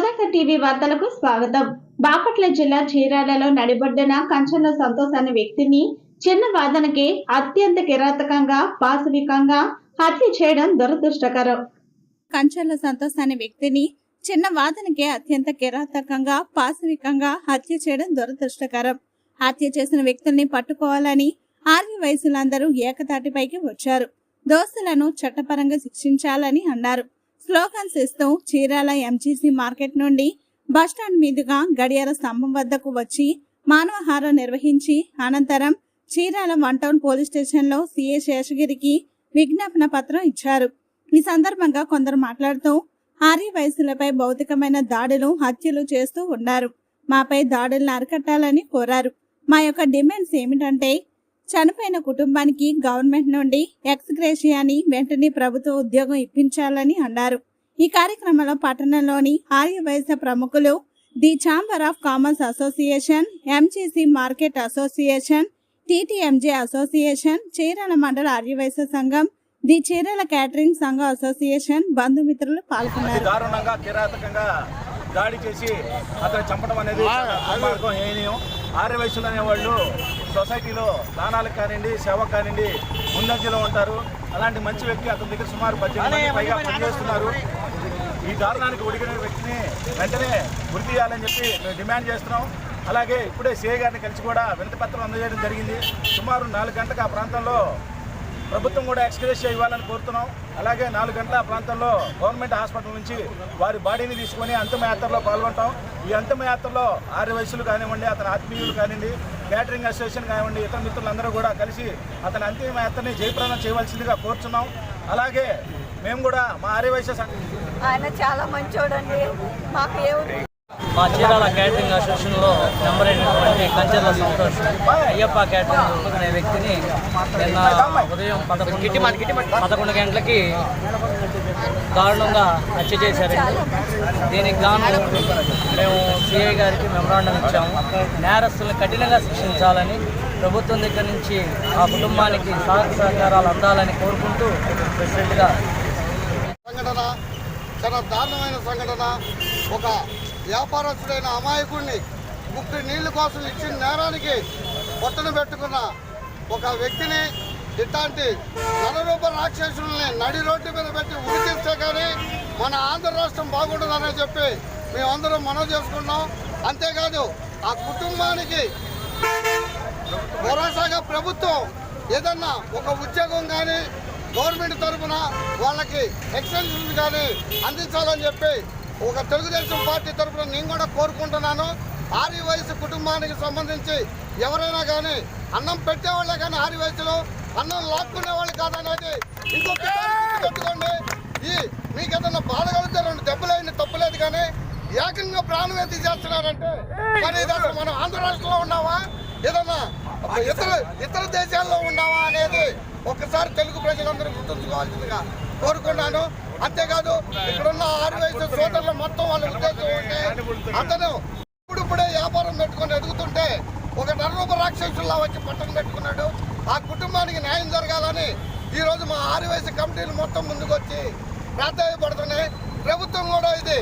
నమస్కారం టీవీ వార్తలకు స్వాగతం. బాపట్ల జిల్లా చీరాలలో నడిబడ్డిన కంచన సంతోష్ అనే వ్యక్తిని చిన్న వాదనకి అత్యంత కిరాతకంగా పాశవికంగా హత్య చేయడం దురదృష్టకరం. కంచంలో సంతోష్ అనే వ్యక్తిని చిన్న వాదనకి అత్యంత కిరాతకంగా పాశవికంగా హత్య చేయడం దురదృష్టకరం. హత్య చేసిన వ్యక్తుల్ని పట్టుకోవాలని ఆర్మీ వయసులందరూ ఏకతాటిపైకి వచ్చారు. దోస్తులను చట్టపరంగా శిక్షించాలని అన్నారు. స్లోగన్స్ ఇస్తూ చీరాల ఎంజీసీ మార్కెట్ నుండి బస్టాండ్ మీదుగా గడియార స్తంభం వద్దకు వచ్చి మానవహారం నిర్వహించి అనంతరం చీరాల వన్ టౌన్ పోలీస్ స్టేషన్లో సీఏ శేషగిరికి విజ్ఞాపన పత్రం ఇచ్చారు. ఈ సందర్భంగా కొందరు మాట్లాడుతూ ఆర్య వయసులపై భౌతికమైన దాడులు హత్యలు చేస్తూ ఉన్నారు. మాపై దాడులను అరికట్టాలని కోరారు. మా యొక్క డిమాండ్స్ ఏమిటంటే చనిపోయిన కుటుంబానికి గవర్నమెంట్ నుండి ఎక్స్ గ్రేషియాని వెంటనే ప్రభుత్వ ఉద్యోగం ఇప్పించాలని అన్నారు. ఈ కార్యక్రమంలో పట్టణంలోని ఆర్య వయస ప్రముఖులు the chamber of commerce association MGC market association TTMJ association Chirala మండల ఆర్యవైశ్య సంఘం ది చీరాల క్యాటరింగ్ సంఘ అసోసియేషన్ బంధుమిత్రులు పాల్గొన్నారు. దారుణంగా కిరాతకంగా దాడి చేసి అతను చంపడం అనేది దుర్మార్గం హేనీయం ఆర్య వయసులు అనేవాళ్ళు సొసైటీలో దానాలకు కానివ్వండి సేవకు కానివ్వండి ముందంజలో ఉంటారు. అలాంటి మంచి వ్యక్తి అతని దగ్గర సుమారు పద్దెనిమిది మంది పైగా పనిచేస్తున్నారు. ఈ దారుణానికి ఒడిగిన వ్యక్తిని వెంటనే గురి తీయాలని చెప్పి మేము డిమాండ్ చేస్తున్నాం. అలాగే ఇప్పుడే సిఐ గారిని కలిసి కూడా వినతి పత్రం అందజేయడం జరిగింది. సుమారు నాలుగు గంటలకు ఆ ప్రాంతంలో ప్రభుత్వం కూడా ఎక్స్గ్రేస్ ఇవ్వాలని కోరుతున్నాం. అలాగే నాలుగు గంటల ప్రాంతంలో గవర్నమెంట్ హాస్పిటల్ నుంచి వారి బాడీని తీసుకొని అంతిమయాత్రలో పాల్గొంటాం. ఈ అంతిమయాత్రలో ఆరు వయసులు కానివ్వండి అతని ఆత్మీయులు కానివ్వండి క్యాటరింగ్ అసోసియేషన్ కానివ్వండి ఇతర మిత్రులందరూ కూడా కలిసి అతని అంతిమయాత్రని జయప్రదం చేయవలసిందిగా కోరుచున్నాం. అలాగే మేము కూడా మా ఆర్యవైశ్య ఆయన చాలా మంచోడండి. మాకు ఏ మా చీరాల క్యాటరింగ్ అసోసియేషన్లో నెంబర్ అయినటువంటి కంచెర్ల సంతోష్ అయ్యప్ప క్యాటరింగ్ అనే వ్యక్తిని నిన్న ఉదయం పదకొండు పదకొండు గంటలకి దారుణంగా హత్య చేశారండి దీనికి గాను మేము సిఐ గారికి మెమరాండం ఇచ్చాము. నేరస్తులను కఠినంగా శిక్షించాలని ప్రభుత్వం దగ్గర నుంచి ఆ కుటుంబానికి సహక సహకారాలు అందాలని కోరుకుంటూ ప్రెసిడెంట్గా చాలా దారుణమైన సంఘటన ఒక వ్యాపారస్తుడైన అమాయకుడిని ముక్కు నీళ్ళ కోసం ఇచ్చిన నేరానికి పొట్టను పెట్టుకున్న ఒక వ్యక్తిని ఇట్లాంటి నలరూప రాక్షసుల్ని నడి రోడ్డు మీద పెట్టి ఉడికిస్తే కానీ మన ఆంధ్ర రాష్ట్రం బాగుంటుందని చెప్పి మేమందరం మనం చేసుకున్నాం. అంతేకాదు ఆ కుటుంబానికి భరోసాగా ప్రభుత్వం ఏదన్నా ఒక ఉద్యోగం కానీ గవర్నమెంట్ తరఫున వాళ్ళకి ఎక్స్టెన్షన్ కానీ అందించాలని చెప్పి ఒక తెలుగుదేశం పార్టీ తరఫున నేను కూడా కోరుకుంటున్నాను. ఆరి వయసు కుటుంబానికి సంబంధించి ఎవరైనా కానీ అన్నం పెట్టేవాళ్ళే కానీ ఆర్య వయసులో అన్నం లాక్కునే వాళ్ళు కాదనేది ఇంకొక పెట్టుకోండి ఈ మీకు ఏదన్నా బాధ కలిగితే రెండు దెబ్బలైన తప్పులేదు కానీ ఏకంగా ప్రాణమే చేస్తున్నారంటే మరి ఇది మనం ఆంధ్ర రాష్ట్రంలో ఉన్నావా ఏదైనా ఇతర ఇతర దేశాల్లో ఉన్నావా అనేది ఒక్కసారి తెలుగు ప్రజలందరూ గుర్తుంచుకోవాల్సిందిగా కోరుకున్నాను. అంతేకాదు ఇక్కడున్న ఆరు వయసు సోదరులు మొత్తం వాళ్ళ ఉద్దేశం ఉంటే అతను ఇప్పుడిప్పుడే వ్యాపారం పెట్టుకొని ఎదుగుతుంటే ఒక నరూప రాక్షసుల్లా వచ్చి పట్టం పెట్టుకున్నాడు. ఆ కుటుంబానికి న్యాయం జరగాలని ఈరోజు మా ఆరు వయసు కమిటీలు మొత్తం ముందుకొచ్చి ప్రాధాన్యపడుతున్నాయి ప్రభుత్వం కూడా ఇది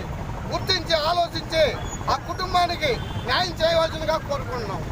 గుర్తించి ఆలోచించి ఆ కుటుంబానికి న్యాయం చేయవలసిందిగా కోరుకుంటున్నాం.